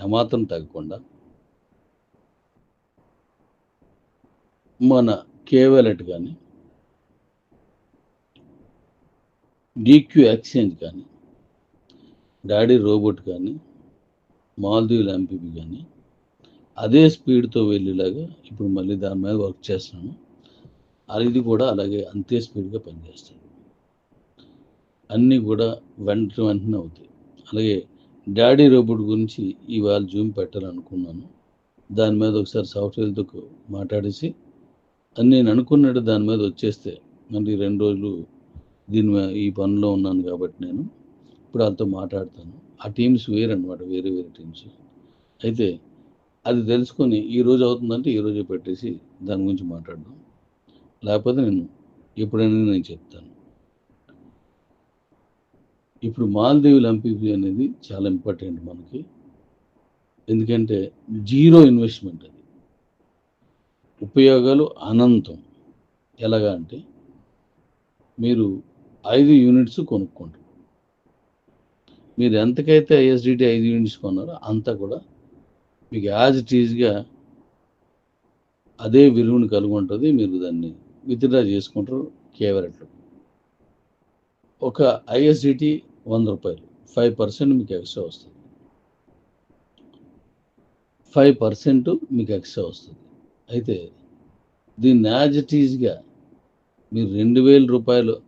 ఏమాత్రం తగ్గకుండా మన కేవలెట్ కానీ డీక్యూ ఎక్స్చేంజ్ కానీ డాడీ రోబోట్ కానీ మాల్దీవుల ఎంపీపీ కానీ అదే స్పీడ్తో వెళ్ళేలాగా ఇప్పుడు మళ్ళీ దాని మీద వర్క్ చేస్తున్నాను. అది కూడా అలాగే అంతే స్పీడ్గా పనిచేస్తుంది. అన్నీ కూడా వెంట వెంటనే అవుతాయి. అలాగే డాడీ రోబోట్ గురించి ఇవాళ జూమ్ పెట్టాలనుకున్నాను. దాని మీద ఒకసారి సాఫ్ట్వేర్తో మాట్లాడేసి అని నేను అనుకున్నట్టు దాని మీద వచ్చేస్తే మళ్ళీ రెండు రోజులు దీని మీద ఈ పనిలో ఉన్నాను కాబట్టి నేను ఇప్పుడు వాళ్ళతో మాట్లాడతాను. ఆ టీమ్స్ వేరనమాట వేరే వేరే టీమ్స్. అయితే అది తెలుసుకొని ఈ రోజు అవుతుందంటే ఈ రోజే పెట్టేసి దాని గురించి మాట్లాడదాం. లేకపోతే నేను ఎప్పుడైనా నేను చెప్తాను. ఇప్పుడు మాల్దీవులు ఎంపీపీ అనేది చాలా ఇంపార్టెంట్ మనకి. ఎందుకంటే జీరో ఇన్వెస్ట్మెంట్ అది. ఉపయోగాలు అనంతం. ఎలాగా అంటే మీరు ఐదు యూనిట్స్ కొనుక్కుంటారు మీరు ఎంతకైతే ఐఎస్డిటి ఐదు యూనిట్స్ కొన్నారో అంతా కూడా మీకు యాజ్ ఇట్ ఈజ్గా అదే విలువను కలిగి ఉంటుంది మీరు దాన్ని విత్డ్రా చేసుకుంటారు. కేవరెట్లో ఒక ఐఎస్డిటి వంద రూపాయలు. ఫైవ్ పర్సెంట్ మీకు ఎక్స్ట్రా వస్తుంది. ఫైవ్ పర్సెంట్ మీకు ఎక్స్ట్రా వస్తుంది. అయితే దీన్ని యాజ్ ఇట్ ఈజ్గా మీరు రెండు వేల రూపాయలు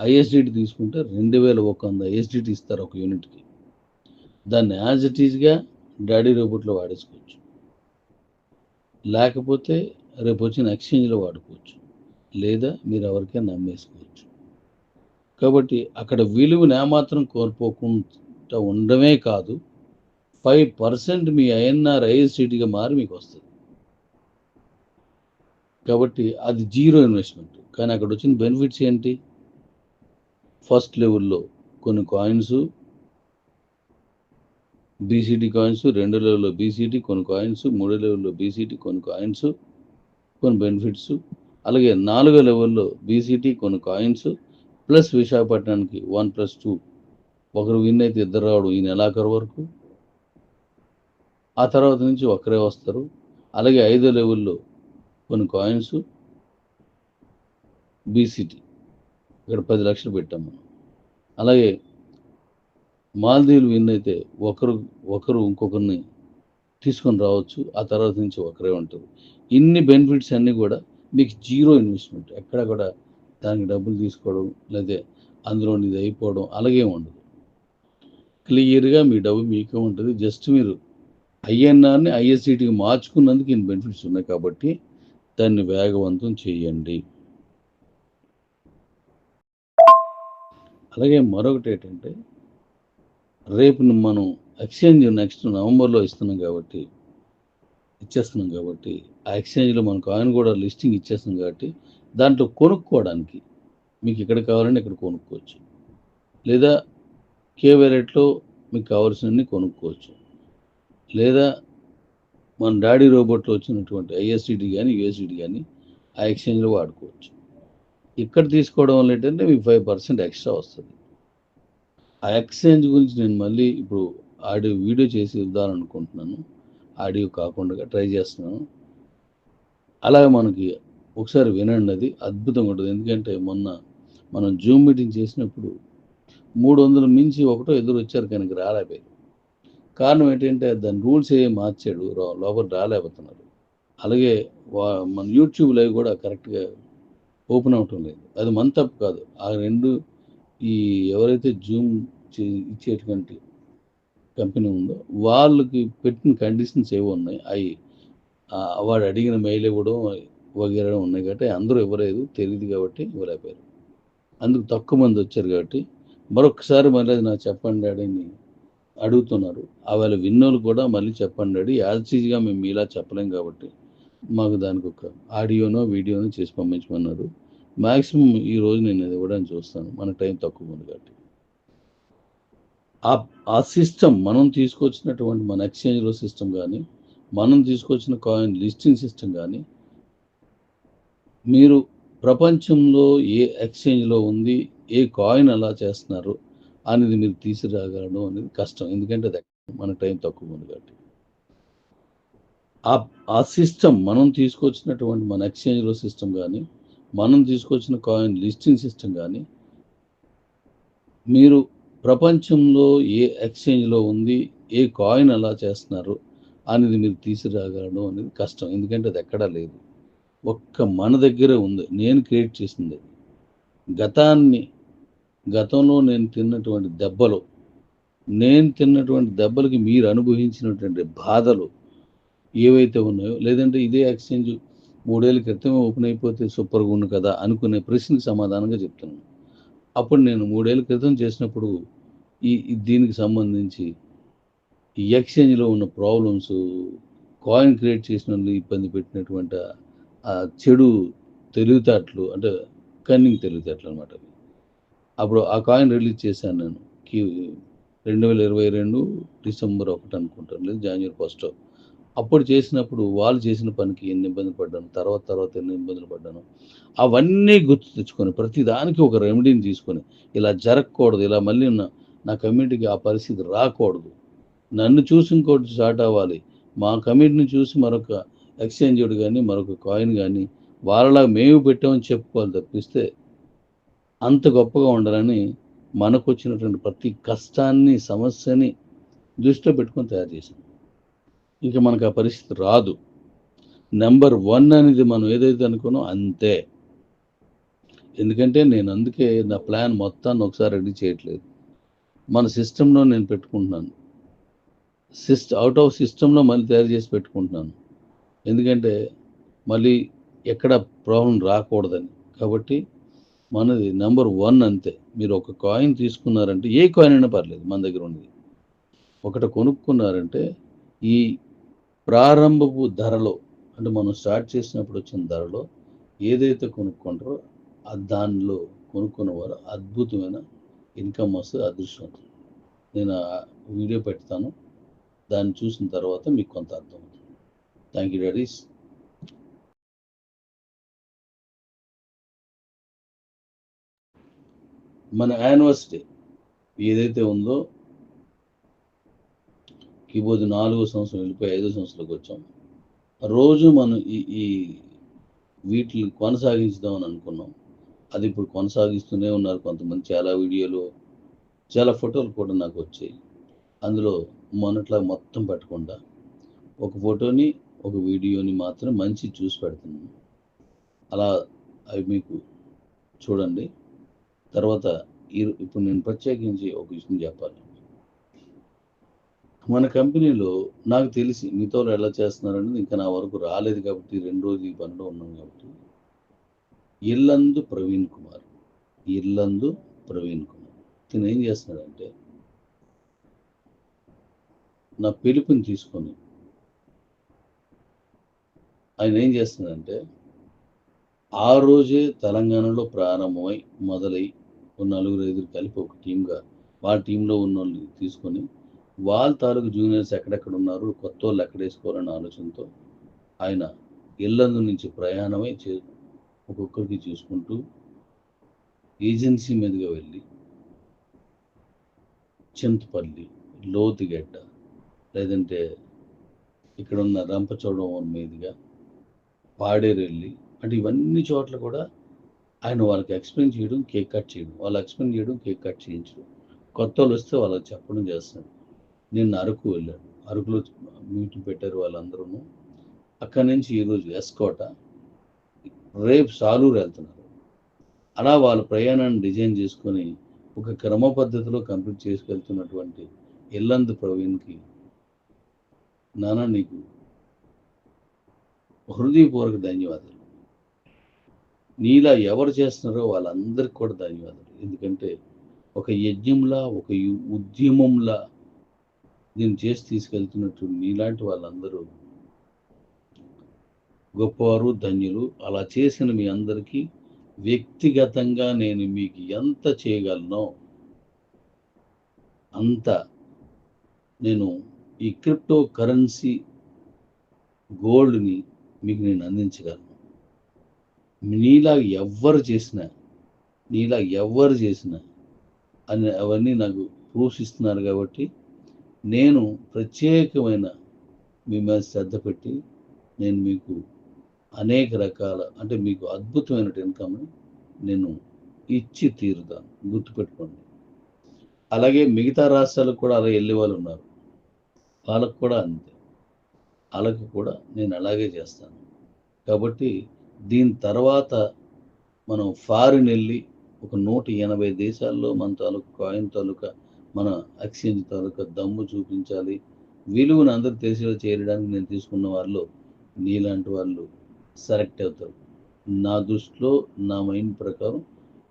ఐఎస్డిటి తీసుకుంటే రెండు వేల ఒక వంద ఐఎస్డిటి ఇస్తారు ఒక యూనిట్కి. దాన్ని యాజ్ ఇట్ ఈజ్గా డాడీ రోబోట్లో వాడేసుకోవచ్చు. లేకపోతే రేపు వచ్చిన ఎక్స్చేంజ్లో వాడుకోవచ్చు. లేదా మీరు ఎవరికైనా నమ్మేసుకోవచ్చు కాబట్టి అక్కడ విలువను ఏమాత్రం కోల్పోకుండా ఉండడమే కాదు ఫైవ్ పర్సెంట్ మీ ఐఎన్ఆర్ ఐఎస్టీటీగా మారి మీకు వస్తుంది. కాబట్టి అది జీరో ఇన్వెస్ట్మెంట్. కానీ అక్కడ వచ్చిన బెనిఫిట్స్ ఏంటి? ఫస్ట్ లెవెల్లో కొన్ని కాయిన్స్ బీసీటీ కాయిన్స్ రెండు లెవెల్లో బీసీటీ కొన్ని కాయిన్స్ మూడో లెవెల్లో బీసీటీ కొన్ని కాయిన్స్ కొన్ని బెనిఫిట్స్. అలాగే నాలుగో లెవెల్లో బీసీటీ కొన్ని కాయిన్స్ ప్లస్ విశాఖపట్నానికి వన్ ప్లస్ టూ. ఒకరు విన్ అయితే ఇద్దరు రావడం ఈ నెలాఖరు వరకు ఆ తర్వాత నుంచి ఒకరే వస్తారు. అలాగే ఐదో లెవెల్లో కొన్ని కాయిన్స్ బీసీటీ ఇక్కడ పది లక్షలు పెట్టాం మనం. అలాగే మాల్దీవులు విన్ అయితే ఒకరు ఒకరు ఇంకొకరిని తీసుకొని రావచ్చు. ఆ తర్వాత నుంచి ఒకరే ఉంటారు. ఇన్ని బెనిఫిట్స్ అన్నీ కూడా మీకు జీరో ఇన్వెస్ట్మెంట్ ఎక్కడ కూడా దానికి డబ్బులు తీసుకోవడం లేదా అందులో ఇది అయిపోవడం అలాగే ఉండదు. క్లియర్గా మీ డబ్బు మీకే ఉంటుంది. జస్ట్ మీరు ఐఎన్ఆర్ని ఐఎస్సిటీకి మార్చుకున్నందుకు ఇన్ని బెనిఫిట్స్ ఉన్నాయి కాబట్టి దాన్ని వేగవంతం చేయండి. అలాగే మరొకటి ఏంటంటే రేపు మనం ఎక్స్చేంజ్ నెక్స్ట్ నవంబర్లో ఇస్తున్నాం కాబట్టి ఇచ్చేస్తున్నాం కాబట్టి ఆ ఎక్స్చేంజ్లో మన కాయిన్ కూడా లిస్టింగ్ ఇచ్చేస్తున్నాం కాబట్టి దాంట్లో కొనుక్కోవడానికి మీకు ఎక్కడ కావాలంటే ఇక్కడ కొనుక్కోవచ్చు. లేదా కేవై రేట్లో మీకు కావాల్సినవి కొనుక్కోవచ్చు. లేదా మన డాడీ రోబోట్లో వచ్చినటువంటి ఐఎస్సిడి కానీ యూఎస్సిడి కానీ ఆ ఎక్స్చేంజ్లో వాడుకోవచ్చు. ఇక్కడ తీసుకోవడం వల్ల ఏంటంటే మీకు ఫైవ్ పర్సెంట్ ఎక్స్ట్రా వస్తుంది. ఆ ఎక్స్చేంజ్ గురించి నేను మళ్ళీ ఇప్పుడు ఆడియో వీడియో చేసి ఇద్దామనుకుంటున్నాను ఆడియో కాకుండా ట్రై చేస్తున్నాను. అలాగే మనకి ఒకసారి వినండి అది అద్భుతంగా ఉంటుంది. ఎందుకంటే మొన్న మనం జూమ్ మీటింగ్ చేసినప్పుడు మూడు వందల మించి ఒకటో ఎదురు వచ్చారు కనుక రాలేపోయారు కారణం ఏంటంటే దాని రూల్స్ ఏ మార్చాడు లోపల రాలేకపోతున్నారు. అలాగే వా మన యూట్యూబ్ లైవ్ కూడా కరెక్ట్గా ఓపెన్ అవటం లేదు. అది మన తప్పు కాదు. ఆ రెండు ఈ ఎవరైతే జూమ్ ఇచ్చేటువంటి కంపెనీ ఉందో వాళ్ళకి పెట్టిన కండిషన్స్ ఏవో ఉన్నాయి. అవి వాడు అడిగిన మెయిల్ ఇవ్వడం వగేరా ఉన్నాయి కాబట్టి అందరూ ఇవ్వలేదు తెలియదు కాబట్టి ఇవ్వలేకపోయారు. అందుకు తక్కువ మంది వచ్చారు కాబట్టి మరొకసారి మళ్ళీ అది నాకు చెప్పండి డాడీ అని అడుగుతున్నారు. ఆవేళ విన్నోళ్ళు కూడా మళ్ళీ చెప్పండి డాడీ యాజ్గా మేము ఇలా చెప్పలేం కాబట్టి మాకు దానికి ఒక ఆడియోనో వీడియోనో చేసి పంపించమన్నారు. మ్యాక్సిమం ఈ రోజు నేను అది ఇవ్వడానికి చూస్తాను. మన టైం తక్కువ ఉంది కాబట్టి. ఆ ఆ సిస్టమ్ మనం తీసుకొచ్చినటువంటి మన ఎక్స్చేంజ్లో సిస్టమ్ కానీ మనం తీసుకొచ్చిన కాయిన్ లిస్టింగ్ సిస్టమ్ కానీ మీరు ప్రపంచంలో ఏ ఎక్స్చేంజ్లో ఉంది ఏ కాయిన్ అలా చేస్తున్నారు అనేది మీరు తీసుకురాగలడం అనేది కష్టం. ఎందుకంటే అది మన టైం తక్కువ ఉంది కాబట్టి. ఆ సిస్టమ్ మనం తీసుకొచ్చినటువంటి మన ఎక్స్చేంజ్లో సిస్టమ్ కానీ మనం తీసుకొచ్చిన కాయిన్ లిస్టింగ్ సిస్టమ్ కానీ మీరు ప్రపంచంలో ఏ ఎక్స్చేంజ్లో ఉంది ఏ కాయిన్ అలా చేస్తున్నారు అనేది మీరు తీసుకురాగలడం అనేది కష్టం. ఎందుకంటే అది ఎక్కడా లేదు. ఒక్క మన దగ్గరే ఉంది. నేను క్రియేట్ చేసింది. గతాన్ని గతంలో నేను తిన్నటువంటి దెబ్బలు నేను తిన్నటువంటి దెబ్బలకి మీరు అనుభవించినటువంటి బాధలు ఏవైతే ఉన్నాయో లేదంటే ఇదే ఎక్స్చేంజ్ మూడేళ్ళ క్రితమే ఓపెన్ అయిపోతే సూపర్గా ఉంది కదా అనుకునే ప్రశ్నకి సమాధానంగా చెప్తున్నాను. అప్పుడు నేను మూడేళ్ళ క్రితం చేసినప్పుడు ఈ ఈ దీనికి సంబంధించి ఈ ఎక్స్చేంజ్లో ఉన్న ప్రాబ్లమ్స్ కాయిన్ క్రియేట్ చేసిన వాళ్ళు ఇబ్బంది పెట్టినటువంటి ఆ చెడు తెలివితేటలు అంటే కన్నింగ్ తెలివితేటలు అనమాట అప్పుడు ఆ కాయిన్ రిలీజ్ చేశాను నేను. కి రెండు వేల ఇరవై రెండు డిసెంబర్ ఒకటి అనుకుంటాను లేదు జనవరి ఫస్ట్ అప్పుడు చేసినప్పుడు వాళ్ళు చేసిన పనికి ఎన్ని ఇబ్బందులు పడ్డాను తర్వాత తర్వాత ఎన్ని ఇబ్బందులు పడ్డాను అవన్నీ గుర్తు తెచ్చుకొని ప్రతి దానికి ఒక రెమెడీని తీసుకొని ఇలా జరగకూడదు ఇలా మళ్ళీ నా కమ్యూనిటీకి ఆ పరిస్థితి రాకూడదు. నన్ను చూసి ఇంకోటి స్టార్ట్ అవ్వాలి. మా కమ్యూనిటీని చూసి మరొక ఎక్స్చేంజ్డ్ కానీ మరొక కాయిన్ కానీ వాళ్ళలా మేము పెట్టామని చెప్పుకోవాలి తప్పిస్తే అంత గొప్పగా ఉండాలని మనకు వచ్చినటువంటి ప్రతి కష్టాన్ని సమస్యని దృష్టిలో పెట్టుకొని తయారు చేసాం ఇంకా మనకు ఆ పరిస్థితి రాదు. నెంబర్ వన్ అనేది మనం ఏదైతే అనుకున్నాం అంతే. ఎందుకంటే నేను అందుకే నా ప్లాన్ మొత్తాన్ని ఒకసారి రెడీ చేయట్లేదు. మన సిస్టంలో నేను పెట్టుకుంటున్నాను. సిస్ట్ అవుట్ ఆఫ్ సిస్టంలో మళ్ళీ తయారు చేసి పెట్టుకుంటున్నాను. ఎందుకంటే మళ్ళీ ఎక్కడ ప్రాబ్లం రాకూడదని. కాబట్టి మనది నెంబర్ వన్ అంతే. మీరు ఒక కాయిన్ తీసుకున్నారంటే ఏ కాయిన్ అయినా పర్లేదు మన దగ్గర ఉన్నది. ఒకటి కొనుక్కున్నారంటే ఈ ప్రారంభపు ధరలో అంటే మనం స్టార్ట్ చేసినప్పుడు వచ్చిన ధరలో ఏదైతే కొనుక్కుంటారో ఆ దానిలో కొనుక్కున్న వారు అద్భుతమైన ఇన్కమ్ వస్తుంది అదృష్టం నేను వీడియో పెడతాను. దాన్ని చూసిన తర్వాత మీకు కొంత అర్థమవుతుంది. థ్యాంక్ యూ డాడీస్ మన యానివర్సిటీ ఏదైతే ఉందో కీబోర్డ్ నాలుగో సంవత్సరం వెళ్ళిపోయి ఐదో సంవత్సరంలోకి వచ్చాం. రోజు మనం ఈ ఈ వీటిని కొనసాగించుదామని అనుకున్నాం. అది ఇప్పుడు కొనసాగిస్తూనే ఉన్నారు కొంతమంది. చాలా వీడియోలు చాలా ఫోటోలు కూడా నాకు వచ్చాయి. అందులో మొన్నట్లా మొత్తం పెట్టకుండా ఒక ఫోటోని ఒక వీడియోని మాత్రం మంచి చూసి పెడుతున్నాను అలా అవి మీకు చూడండి. తర్వాత ఈ ఇప్పుడు నేను ప్రత్యేకించి ఒక విషయం చెప్పాలి. మన కంపెనీలో నాకు తెలిసి మీతో ఎలా చేస్తున్నారనేది ఇంకా నా వరకు రాలేదు కాబట్టి రెండు రోజులు ఈ పనిలో ఉన్నాం కాబట్టి. ఇల్లందు ప్రవీణ్ కుమార్. ఇల్లందు ప్రవీణ్ కుమార్. ఇతను ఏం చేస్తున్నాడంటే నా పిలుపుని తీసుకొని ఆయన ఏం చేస్తుందంటే ఆ రోజే తెలంగాణలో ప్రారంభమై మొదలై ఒక నలుగురు ఐదుగురు కలిపి ఒక టీంగా వాళ్ళ టీంలో ఉన్న వాళ్ళని తీసుకొని వాళ్ళ తాలూకు జూనియర్స్ ఎక్కడెక్కడ ఉన్నారు కొత్త వాళ్ళు ఎక్కడ వేసుకోవాలన్న ఆలోచనతో ఆయన ఇల్లందు నుంచి ప్రయాణమై చే ఒక్కొక్కరికి చూసుకుంటూ ఏజెన్సీ మీదుగా వెళ్ళి చింతపల్లి లోతుగెడ్డ లేదంటే ఇక్కడ ఉన్న రంపచోడవరం మీదుగా పాడేరెళ్ళి అంటే ఇవన్నీ చోట్ల కూడా ఆయన వాళ్ళకి ఎక్స్ప్లెయిన్ చేయడం కేక్ కట్ చేయడం. వాళ్ళు ఎక్స్ప్లెయిన్ చేయడం కేక్ కట్ చేయించడం. కొత్త వాళ్ళు వస్తే వాళ్ళకి చెప్పడం చేస్తాడు. నేను అరకు వెళ్ళాను. అరకులో మీటింగ్ పెట్టారు వాళ్ళందరూ అక్కడి నుంచి ఈరోజు ఎస్కోట. రేపు సాలూరు వెళ్తున్నారు. అలా వాళ్ళ ప్రయాణాన్ని డిజైన్ చేసుకొని ఒక క్రమ పద్ధతిలో కంప్లీట్ చేసుకెళ్తున్నటువంటి ఇల్లందు ప్రవీణ్కి నాన్న నీకు హృదయపూర్వక ధన్యవాదాలు. నీలా ఎవరు చేస్తున్నారో వాళ్ళందరికీ కూడా ధన్యవాదాలు. ఎందుకంటే ఒక యజ్ఞంలా ఒక యు- ఉద్యమంలా దీన్ని చేసి తీసుకెళ్తున్నట్టు నీలాంటి వాళ్ళందరూ గొప్పవారు ధన్యులు. అలా చేసిన మీ అందరికీ వ్యక్తిగతంగా నేను మీకు ఎంత చేయగలనో అంత నేను ఈ క్రిప్టో కరెన్సీ గోల్డ్ని మీకు నేను అందించగలను. నీలా ఎవ్వరు చేసినా నీలా ఎవ్వరు చేసినా అని అవన్నీ నాకు ప్రూఫ్స్ ఇస్తున్నారు కాబట్టి నేను ప్రత్యేకమైన మీ మీద శ్రద్ధ పెట్టి నేను మీకు అనేక రకాల అంటే మీకు అద్భుతమైన ఇన్కమ్ని నేను ఇచ్చి తీరుతాను. గుర్తుపెట్టుకోండి. అలాగే మిగతా రాష్ట్రాలకు కూడా అలా వెళ్ళే వాళ్ళు ఉన్నారు. వాళ్ళకు కూడా అంతే. వాళ్ళకు కూడా నేను అలాగే చేస్తాను. కాబట్టి దీని తర్వాత మనం ఫారిన్ వెళ్ళి ఒక నూట ఎనభై దేశాల్లో మన తాలూకా కాయిన్ తాలూకా మన ఎక్స్చేంజ్ తాలూకా దమ్ము చూపించాలి. విలువను అందరు దేశాలు చేరడానికి నేను తీసుకున్న వాళ్ళు నీలాంటి వాళ్ళు సెలెక్ట్ అవుతారు. నా దృష్టిలో నా మైండ్ ప్రకారం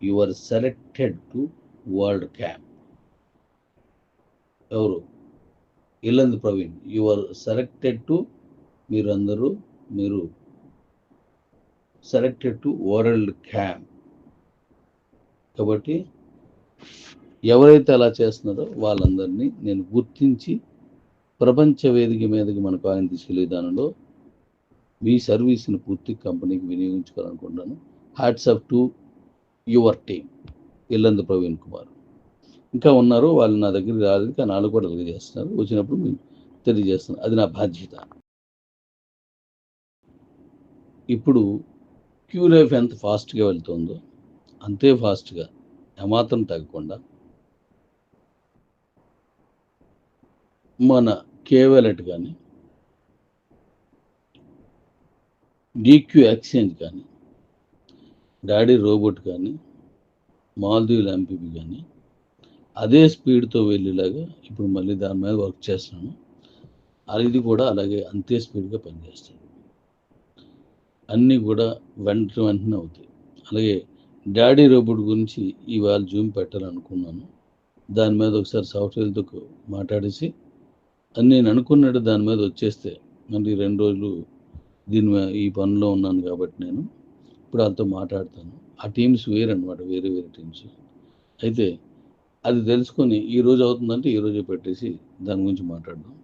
you are selected to world camp. ఎవరు? Illandi Praveen. You are selected to మీరందరూ మీరు సెలెక్టెడ్ టు వరల్డ్ క్యాంప్ కాబట్టి ఎవరైతే అలా చేస్తున్నారో వాళ్ళందరినీ నేను గుర్తించి ప్రపంచ వేదిక మీదకి మనకు ఆయన తీసుకెళ్ళే దానిలో మీ సర్వీస్ని పూర్తి కంపెనీకి వినియోగించుకోవాలనుకుంటున్నాను. Hats off to your team Illandu Praveen Kumar. ఇంకా ఉన్నారు వాళ్ళు నా దగ్గర రాలేదు కానీ వాళ్ళు కూడా అలాగే చేస్తున్నారు. వచ్చినప్పుడు తెలియజేస్తాను అది నా బాధ్యత. ఇప్పుడు క్యూ లైఫ్ ఎంత ఫాస్ట్గా వెళ్తుందో అంతే ఫాస్ట్గా ఏమాత్రం తగ్గకుండా మన కేవలెట్ కానీ డీక్యూ ఎక్స్చేంజ్ కానీ డాడీ రోబోట్ కానీ మాల్దీవుల ఎంపీపీ కానీ అదే స్పీడ్తో వెళ్ళేలాగా ఇప్పుడు మళ్ళీ దాని మీద వర్క్ చేస్తున్నాను. అది ఇది కూడా అలాగే అంతే స్పీడ్గా పనిచేస్తుంది. అన్నీ కూడా వెంట వెంటనే అవుతాయి. అలాగే డాడీ రోబోట్ గురించి ఇవాళ జూమ్ పెట్టాలనుకున్నాను. దాని మీద ఒకసారి సాఫ్ట్వేర్తో మాట్లాడేసి అని నేను అనుకున్నట్టు దాని మీద వచ్చేస్తే మళ్ళీ రెండు రోజులు దీని మీద ఈ పనిలో ఉన్నాను కాబట్టి నేను ఇప్పుడు వాళ్ళతో మాట్లాడతాను. ఆ టీమ్స్ వేరనమాట వేరే వేరే టీమ్స్. అయితే అది తెలుసుకొని ఈ రోజు అవుతుందంటే ఈ రోజే పెట్టేసి దాని గురించి మాట్లాడదాం.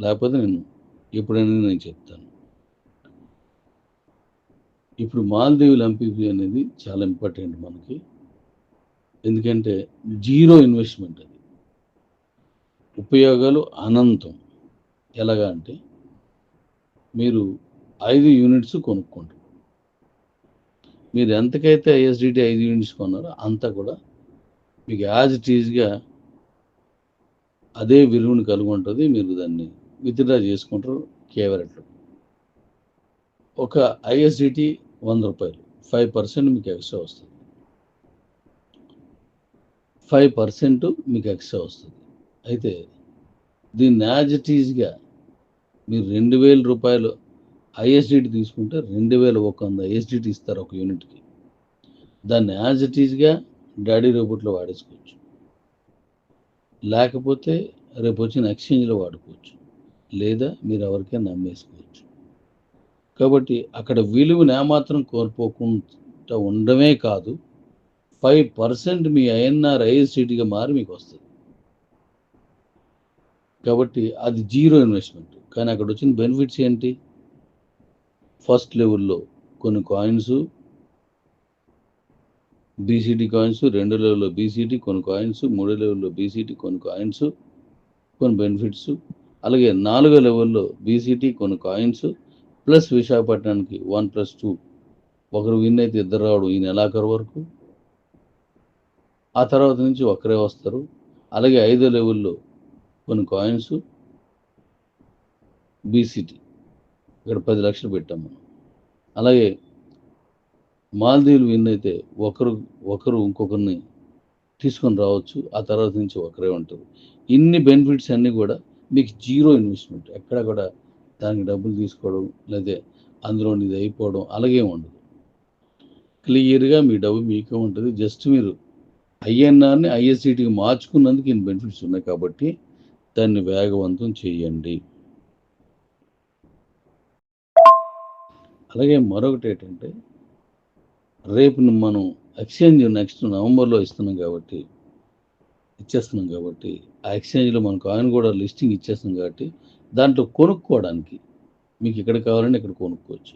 లేకపోతే నేను ఎప్పుడైనా నేను చెప్తాను. ఇప్పుడు మాల్దీవులు ఎంపీపీ అనేది చాలా ఇంపార్టెంట్ మనకి. ఎందుకంటే జీరో ఇన్వెస్ట్మెంట్ అది. ఉపయోగాలు అనంతం. ఎలాగా అంటే మీరు ఐదు యూనిట్స్ కొనుక్కుంటారు మీరు ఎంతకైతే ఐఎస్డిటి ఐదు యూనిట్స్ కొన్నారో అంతా కూడా మీకు యాజ్ ఇట్ ఈజ్గా అదే విలువను కలిగి ఉంటుంది మీరు దాన్ని విత్డ్రా చేసుకుంటారు కేవరెట్లు ఒక ఐఎస్డిటి వంద రూపాయలు ఫైవ్ పర్సెంట్ మీకు ఎక్స్ట్రా వస్తుంది. ఫైవ్ పర్సెంట్ మీకు ఎక్స్ట్రా వస్తుంది. అయితే దీన్ని యాజ్ ఇట్ ఈజ్గా మీరు రెండు వేల రూపాయలు ఐఎస్డిటి తీసుకుంటే రెండు వేల ఒక వంద ఐఎస్డిటి ఇస్తారు ఒక యూనిట్కి దాన్ని యాజ్ ఇట్ ఈజ్గా డాడీ రోబోట్లో వాడేసుకోవచ్చు. లేకపోతే రేపు వచ్చిన ఎక్స్చేంజ్లో వాడుకోవచ్చు. లేదా మీరు ఎవరికైనా నమ్మేసుకోవచ్చు. కాబట్టి అక్కడ విలువను ఏమాత్రం కోల్పోకుండా ఉండమే కాదు ఫైవ్ పర్సెంట్ మీ ఐఎన్ఆర్ ఐఎస్డిటిగా మారి మీకు వస్తుంది. కాబట్టి అది జీరో ఇన్వెస్ట్మెంట్. కానీ అక్కడ వచ్చిన బెనిఫిట్స్ ఏంటి? ఫస్ట్ లెవెల్లో కొన్ని కాయిన్స్ బీసీటీ కాయిన్స్ రెండు లెవెల్లో బీసీటీ కొన్ని కాయిన్స్ మూడో లెవెల్లో బీసీటీ కొన్ని కాయిన్స్ కొన్ని బెనిఫిట్స్ అలాగే నాలుగో లెవెల్లో బీసీటీ కొన్ని కాయిన్స్ ప్లస్ విశాఖపట్నానికి వన్ ప్లస్ టూ ఒకరు విన్ అయితే ఇద్దరు రావడం ఈ నెలాఖరు వరకు. ఆ తర్వాత నుంచి ఒకరే వస్తారు. అలాగే ఐదో లెవెల్లో కొన్ని కాయిన్స్ బీసీటీ ఇక్కడ పది లక్షలు పెట్టాం మనం. అలాగే మాల్దీవులు విన్ అయితే ఒకరు ఒకరు ఇంకొకరిని తీసుకొని రావచ్చు ఆ తర్వాత నుంచి ఒకరే ఉంటారు. ఇన్ని బెనిఫిట్స్ అన్నీ కూడా మీకు జీరో ఇన్వెస్ట్మెంట్. ఎక్కడ కూడా దానికి డబ్బులు తీసుకోవడం లేదా అందులో ఇది అయిపోవడం అలాగే ఉండదు. క్లియర్గా మీ డబ్బు మీకే ఉంటుంది. జస్ట్ మీరు ఐఎన్ఆర్ని ఐఎస్సిటీకి మార్చుకున్నందుకు ఇన్ని బెనిఫిట్స్ ఉన్నాయి కాబట్టి దాన్ని వేగవంతం చేయండి. అలాగే మరొకటి ఏంటంటే రేపు మనం ఎక్స్చేంజ్ నెక్స్ట్ నవంబర్లో ఇస్తున్నాం కాబట్టి ఇచ్చేస్తున్నాం కాబట్టి ఆ ఎక్స్చేంజ్లో మనకు కాయిన్ కూడా లిస్టింగ్ ఇచ్చేస్తున్నాం కాబట్టి దాంట్లో కొనుక్కోవడానికి మీకు ఇక్కడ కావాలంటే ఇక్కడ కొనుక్కోవచ్చు.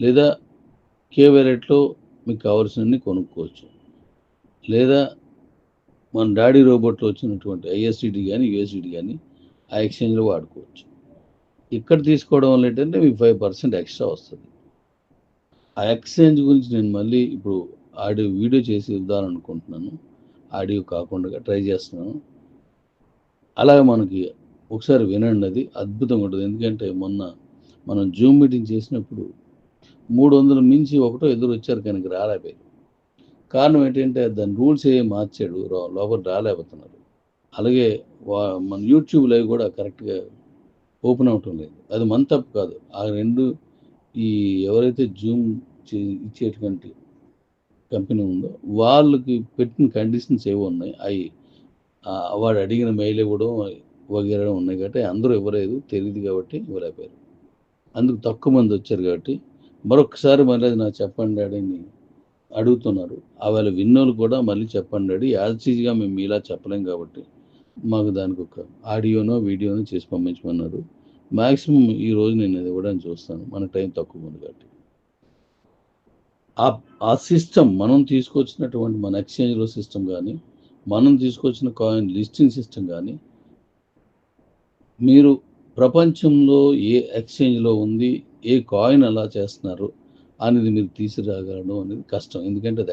లేదా కే వ్యాలెట్లో మీకు కావాల్సినవన్నీ కొనుక్కోవచ్చు. లేదా మన డాడీ రోబోట్లో వచ్చినటువంటి ఐఎస్సిడి కానీ యూఎస్సిడి కానీ ఆ ఎక్స్చేంజ్లో వాడుకోవచ్చు. ఇక్కడ తీసుకోవడం వల్ల ఏంటంటే మీకు ఫైవ్ పర్సెంట్ ఎక్స్ట్రా వస్తుంది. ఆ ఎక్స్చేంజ్ గురించి నేను మళ్ళీ ఇప్పుడు ఆడియో వీడియో చేసి ఇద్దామనుకుంటున్నాను ఆడియో కాకుండా ట్రై చేస్తున్నాను. అలాగే మనకి ఒకసారి వినండి అది అద్భుతంగా ఉంటుంది. ఎందుకంటే మొన్న మనం జూమ్ మీటింగ్ చేసినప్పుడు మూడు వందల మించి ఒకటో ఎదురు వచ్చారు కనుక రాలేపోయారు కారణం ఏంటంటే దాని రూల్స్ ఏ మార్చాడు లోపల రాలేకపోతున్నారు. అలాగే వా మన యూట్యూబ్ లైవ్ కూడా కరెక్ట్గా ఓపెన్ అవటం లేదు. అది మన తప్పు కాదు. ఆ రెండు ఈ ఎవరైతే జూమ్ చే- ఇచ్చేటువంటి కంపెనీ ఉందో వాళ్ళకి పెట్టిన కండిషన్స్ ఏవో ఉన్నాయి. అవి వాడు అడిగిన మెయిల్ ఇవ్వడం వగేరా ఉన్నాయి కాబట్టి అందరూ ఇవ్వలేదు. తెలియదు కాబట్టి ఇవ్వలేకపోయారు. అందుకు తక్కువ మంది వచ్చారు కాబట్టి మరొకసారి మళ్ళీ అది నాకు చెప్పండి డాడీ అని అడుగుతున్నారు. ఆవేళ విన్నోళ్ళు కూడా మళ్ళీ చెప్పండి డాడీ. యాజ్గా మేము ఇలా చెప్పలేం కాబట్టి మాకు దానికి ఒక ఆడియోనో వీడియోనో చేసి పంపించమన్నారు. మ్యాక్సిమం ఈ రోజు నేను అది ఇవ్వడానికి చూస్తాను. మన టైం తక్కువ ఉంది కాబట్టి. ఆ ఆ సిస్టమ్ మనం తీసుకొచ్చినటువంటి మన ఎక్స్చేంజ్లో సిస్టమ్ కానీ మనం తీసుకొచ్చిన కాయిన్ లిస్టింగ్ సిస్టమ్ కానీ మీరు ప్రపంచంలో ఏ ఎక్స్చేంజ్లో ఉంది ఏ కాయిన్ అలా చేస్తున్నారు అనేది మీరు తీసుకురాగలడం అనేది కష్టం. ఎందుకంటే అది